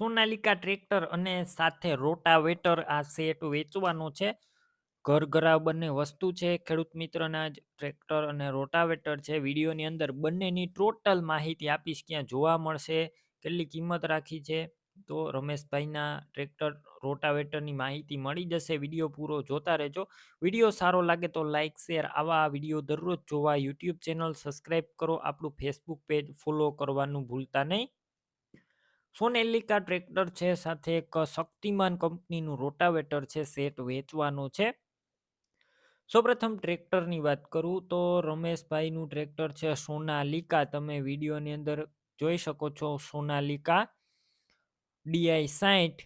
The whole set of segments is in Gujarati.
સોનાલિકા ટ્રેક્ટર અને સાથે રોટાવેટર આ સેટ વેચવાનો છે. ઘરઘરા બંને વસ્તુ છે, ખેડૂત મિત્રના જ ટ્રેક્ટર અને રોટાવેટર છે. વિડીયોની અંદર બંનેની ટોટલ માહિતી આપીશ, ક્યાં જોવા મળશે, કેટલી કિંમત રાખી છે. તો રમેશભાઈના ટ્રેક્ટર, રોટાવેટરની માહિતી મળી જશે. વીડિયો પૂરો જોતા રહેજો. વીડિયો સારો લાગે તો લાઇક શેર, આવા વીડિયો દરરોજ જોવા યુટ્યુબ ચેનલ સબસ્ક્રાઈબ કરો. આપણું ફેસબુક પેજ ફોલો કરવાનું ભૂલતા નહીં. સોનેલિકા ટ્રેક્ટર છે સાથે એક શક્તિમાન કંપનીનું રોટાવેટર છે, સેટ વેચવાનો છે. સૌપ્રથમ ટ્રેક્ટરની વાત કરું તો રમેશભાઈનું ટ્રેક્ટર છે સોનાલિકા. તમે વિડીયોની અંદર જોઈ શકો છો સોનાલિકા. ડીઆઈ સાઠ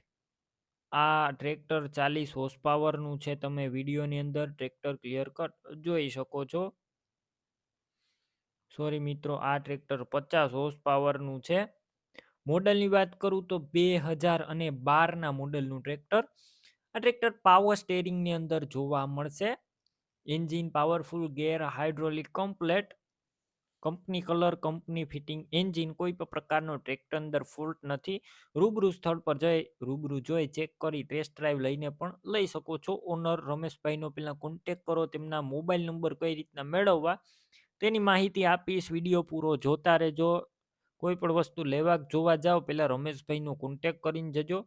આ ટ્રેક્ટર ચાલીસ હોર્સ પાવરનું છે. તમે વિડીયોની અંદર ટ્રેક્ટર ક્લિયર કટ જોઈ શકો છો. સોરી મિત્રો, આ ટ્રેક્ટર પચાસ હોર્સ પાવરનું છે. મોડલની વાત કરું તો બે હજાર અને બારના મોડલનું ટ્રેક્ટર. આ ટ્રેક્ટર પાવર સ્ટેરિંગની અંદર જોવા મળશે. Engine powerful, gear hydraulic, complete. Company colour, company fitting, engine કોઈ પણ પ્રકારનો ટ્રેક્ટર અંદર ફોલ્ટ નથી. રૂબરૂ સ્થળ પર જઈ, રૂબરૂ જોઈ, ચેક કરી, ટેસ્ટ ડ્રાઈવ લઈને પણ લઈ શકો છો. ઓનર રમેશભાઈનો પહેલાં કોન્ટેક કરો, તેમના મોબાઈલ નંબર કઈ રીતના મેળવવા, તેની માહિતી આપીશ. વીડિયો પૂરો જોતા રહેજો. કોઈ પણ વસ્તુ લેવા જોવા જાઓ પહેલાં રમેશભાઈનો કોન્ટેક કરીને જજો.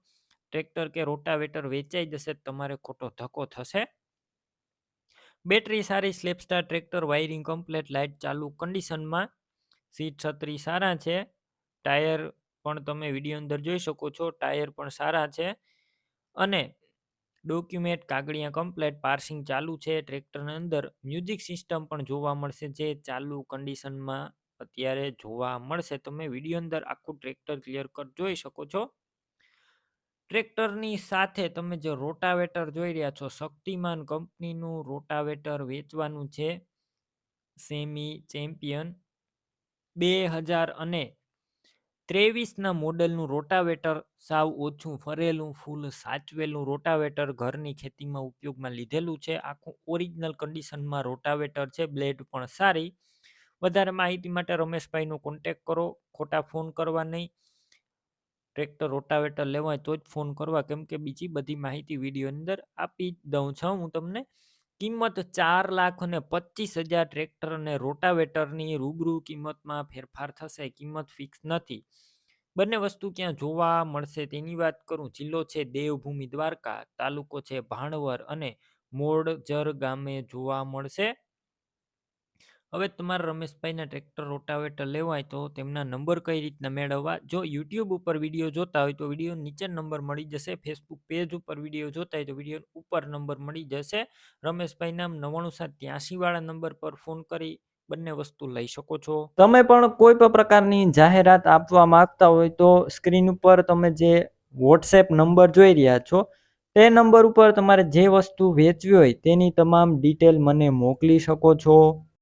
ટ્રેક્ટર કે રોટાવેટર વેચાઈ જશે, તમારે ખોટો ધક્કો થશે. બેટરી સારી સ્લેપસ્ટાર ટ્રેક્ટર વાયરિંગ કમ્પ્લેટ લાઇટ ચાલુ કન્ડિશનમાં સીટ છત્રી સારા છે. ટાયર પણ તમે વીડિયો અંદર જોઈ શકો છો ટાયર પણ સારા છે. અને ડોક્યુમેન્ટ કાગળિયા કમ્પ્લેટ પાર્સિંગ ચાલુ છે ટ્રેક્ટરની અંદર. મ્યુઝિક સિસ્ટમ પણ જોવા મળશે, જે ચાલુ કન્ડિશનમાં અત્યારે જોવા મળશે તમે વીડિયો અંદર આખું ટ્રેક્ટર ક્લિયર કટ જોઈ શકો છો. ટ્રેક્ટરની સાથે તમે જે રોટાવેટર જોઈ રહ્યા છો, શક્તિમાન કંપનીનું રોટાવેટર વેચવાનું છે. સેમી ચેમ્પિયન બે હજાર અને ત્રેવીસના મોડલનું રોટાવેટર સાવ ઓછું ફરેલું, ફૂલ સાચવેલું રોટાવેટર ઘરની ખેતીમાં ઉપયોગમાં લીધેલું છે. આખું ઓરિજિનલ કન્ડિશનમાં રોટાવેટર છે, બ્લેડ પણ સારી. વધારે માહિતી માટે રમેશભાઈનો કોન્ટેક કરો, ખોટા ફોન કરવા નહીં. ટ્રેક્ટર રોટાવેટર લેવા હોય તો જ ફોન કરવા, કેમ કે બીજી બધી માહિતી વિડીયોની અંદર આપી દઉં છું હું તમને. કિંમત ચાર લાખ અને પચીસ હજાર ટ્રેક્ટર અને રોટાવેટરની રૂબરૂ કિંમતમાં ફેરફાર થશે, કિંમત ફિક્સ નથી. બંને વસ્તુ ક્યાં જોવા મળશે તેની વાત કરું. જિલ્લો છે દેવભૂમિ દ્વારકા, તાલુકો છે ભાણવર અને મોડજર ગામે જોવા મળશે. હવે તમારા રમેશભાઈના ટ્રેક્ટર રોટાવેટર લેવાય તો તેમના નંબર કઈ રીતના મેળવવા? જો યુટ્યુબ ઉપર વીડિયો જોતા હોય તો વીડિયો નીચે નંબર મળી જશે, ફેસબુક પેજ ઉપર વીડિયો જોતા હોય તો વીડિયો ઉપર નંબર મળી જશે. રમેશભાઈ નામ નવાણું સાત ત્યાસી વાળા નંબર પર ફોન કરી બંને વસ્તુ લઈ શકો છો. તમે પણ કોઈ પણ પ્રકારની જાહેરાત આપવા માંગતા હોય તો સ્ક્રીન ઉપર તમે જે વોટ્સએપ નંબર જોઈ રહ્યા છો, તે નંબર ઉપર તમારે જે વસ્તુ વેચવી હોય તેની તમામ ડિટેલ મને મોકલી શકો છો.